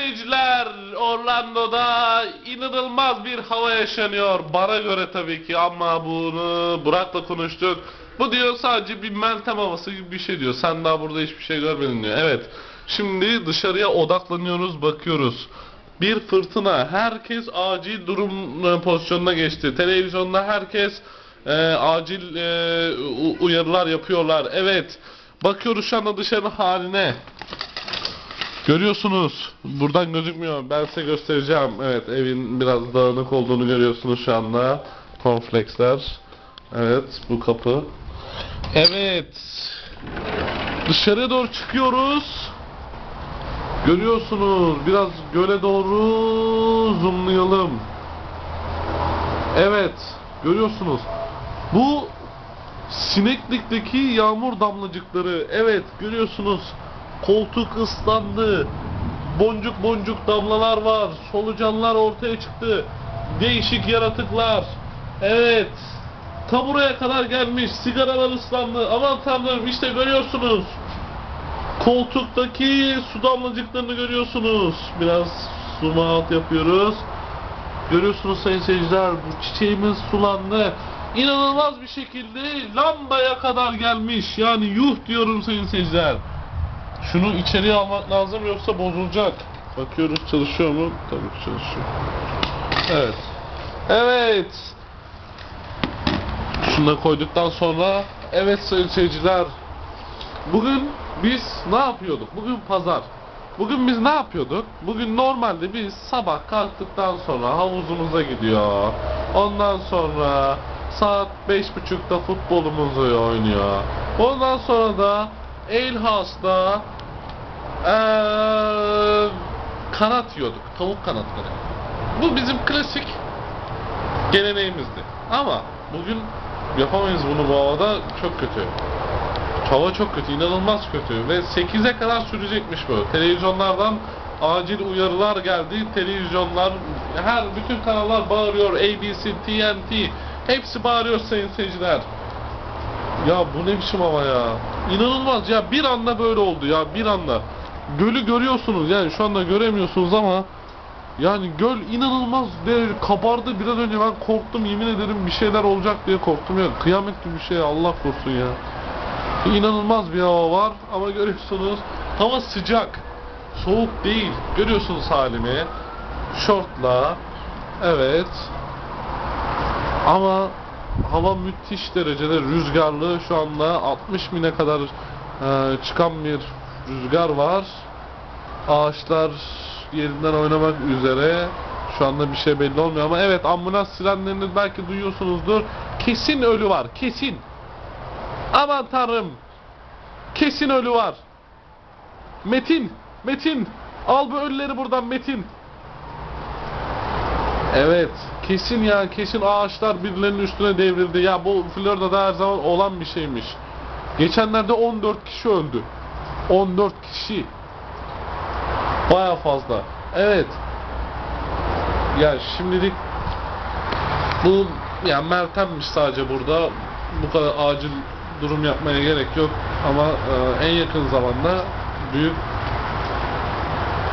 seyirciler Orlando'da inanılmaz bir hava yaşanıyor. Bana göre tabii ki ama bunu Burak'la konuştuk. Bu diyor sadece bir Meltem havası gibi bir şey diyor. Sen daha burada hiçbir şey görmedin diyor. Evet. Şimdi dışarıya odaklanıyoruz, bakıyoruz. Bir fırtına. Herkes acil durum e, pozisyonuna geçti. Televizyonda herkes e, acil e, uyarılar yapıyorlar. Evet. Bakıyoruz şu anda dışarının haline. Görüyorsunuz. Buradan gözükmüyor. Ben size göstereceğim. Evet evin biraz dağınık olduğunu görüyorsunuz şu anda. Cornflakesler. Evet bu kapı. Evet. Dışarıya doğru çıkıyoruz. Görüyorsunuz. Biraz göle doğru zoomlayalım. Evet. Görüyorsunuz. Bu sineklikteki yağmur damlacıkları. Evet görüyorsunuz. Koltuk ıslandı. Boncuk boncuk damlalar var. Solucanlar ortaya çıktı. Değişik yaratıklar. Evet. Ta buraya kadar gelmiş. Sigaralar ıslandı. Aman tanrım işte görüyorsunuz. Koltuktaki su damlacıklarını görüyorsunuz. Biraz zoom out yapıyoruz. Görüyorsunuz sayın seyirciler bu çiçeğimiz sulandı. İnanılmaz bir şekilde lambaya kadar gelmiş. Yani yuh diyorum sayın seyirciler. Şunu içeriye almak lazım yoksa bozulacak. Bakıyoruz çalışıyor mu? Tabii ki çalışıyor. Evet. Evet. Şunu da koyduktan sonra evet sayın seyirciler Bugün biz ne yapıyorduk? Bugün pazar. Bugün biz ne yapıyorduk? Bugün normalde biz sabah kalktıktan sonra havuzumuza gidiyor. Ondan sonra saat beş buçukta futbolumuzu oynuyor. Ondan sonra da House'da eee, kanat yiyorduk. Tavuk kanatları. Bu bizim klasik geleneğimizdi. Ama bugün yapamayız bunu bu havada çok kötü. Hava çok kötü, inanılmaz kötü ve 8'e kadar sürecekmiş bu. Televizyonlardan acil uyarılar geldi. Televizyonlar, her bütün kanallar bağırıyor. ABC, TNT, hepsi bağırıyor sayın seyirciler. Ya bu ne biçim hava ya? İnanılmaz ya bir anda böyle oldu ya bir anda. Gölü görüyorsunuz yani şu anda göremiyorsunuz ama yani göl inanılmaz derece kabardı biraz önce ben korktum yemin ederim bir şeyler olacak diye korktum ya kıyamet gibi bir şey Allah korusun ya. İnanılmaz bir hava var ama görüyorsunuz hava sıcak. Soğuk değil. Görüyorsunuz halimi. Şortla. Evet. Ama hava müthiş derecede rüzgarlı. Şu anda 60 mine kadar e, çıkan bir rüzgar var. Ağaçlar yerinden oynamak üzere. Şu anda bir şey belli olmuyor ama evet ambulans sirenlerini belki duyuyorsunuzdur. Kesin ölü var. Kesin. Aman tanrım. Kesin ölü var. Metin. Metin. Al bu ölüleri buradan Metin. Evet. Kesin ya kesin ağaçlar birilerinin üstüne devrildi. Ya bu Florida'da her zaman olan bir şeymiş. Geçenlerde 14 kişi öldü. 14 kişi. Baya fazla. Evet. Ya şimdilik bu ya Meltem'miş sadece burada. Bu kadar acil durum yapmaya gerek yok ama e, en yakın zamanda büyük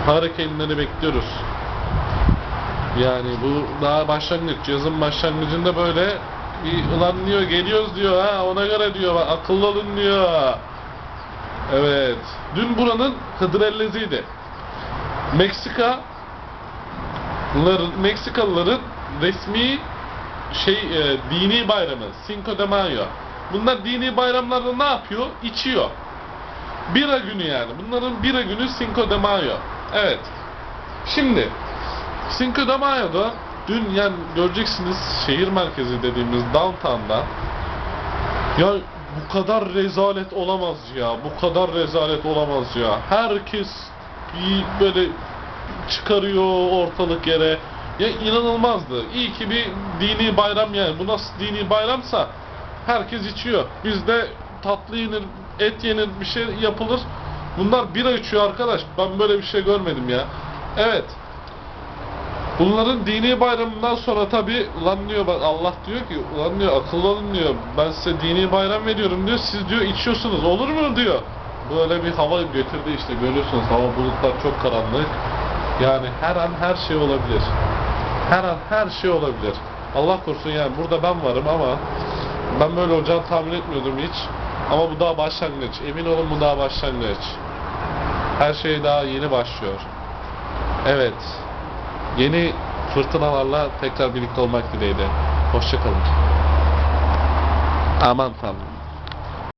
hareketleri bekliyoruz. Yani bu daha başlangıç. Yazın başlangıcında böyle bir ulan diyor geliyoruz diyor ha ona göre diyor akıllı olun diyor. Evet. Dün buranın Hıdrelleziydi. Meksika Meksikalıların resmi şey e, dini bayramı Cinco de Mayo. Bunlar dini bayramlarda ne yapıyor? İçiyor. Bira günü yani. Bunların bira günü Cinco de Mayo. Evet. Şimdi Cinco de Mayo'da dün yani göreceksiniz şehir merkezi dediğimiz downtown'da ya bu kadar rezalet olamaz ya. Bu kadar rezalet olamaz ya. Herkes bir böyle çıkarıyor ortalık yere. Ya inanılmazdı. İyi ki bir dini bayram yani. Bu nasıl dini bayramsa herkes içiyor. Bizde tatlı yenir, et yenir, bir şey yapılır. Bunlar bira içiyor arkadaş. Ben böyle bir şey görmedim ya. Evet. Bunların dini bayramından sonra tabi ulan diyor Allah diyor ki ulan diyor akıllı olun diyor ben size dini bayram veriyorum diyor siz diyor içiyorsunuz olur mu diyor böyle bir hava getirdi işte görüyorsunuz hava bulutlar çok karanlık Yani her an her şey olabilir. Her an her şey olabilir. Allah korusun yani burada ben varım ama ben böyle olacağını tahmin etmiyordum hiç. Ama bu daha başlangıç. Emin olun bu daha başlangıç. Her şey daha yeni başlıyor. Evet. Yeni fırtınalarla tekrar birlikte olmak dileğiyle. Hoşçakalın. Aman tanrım.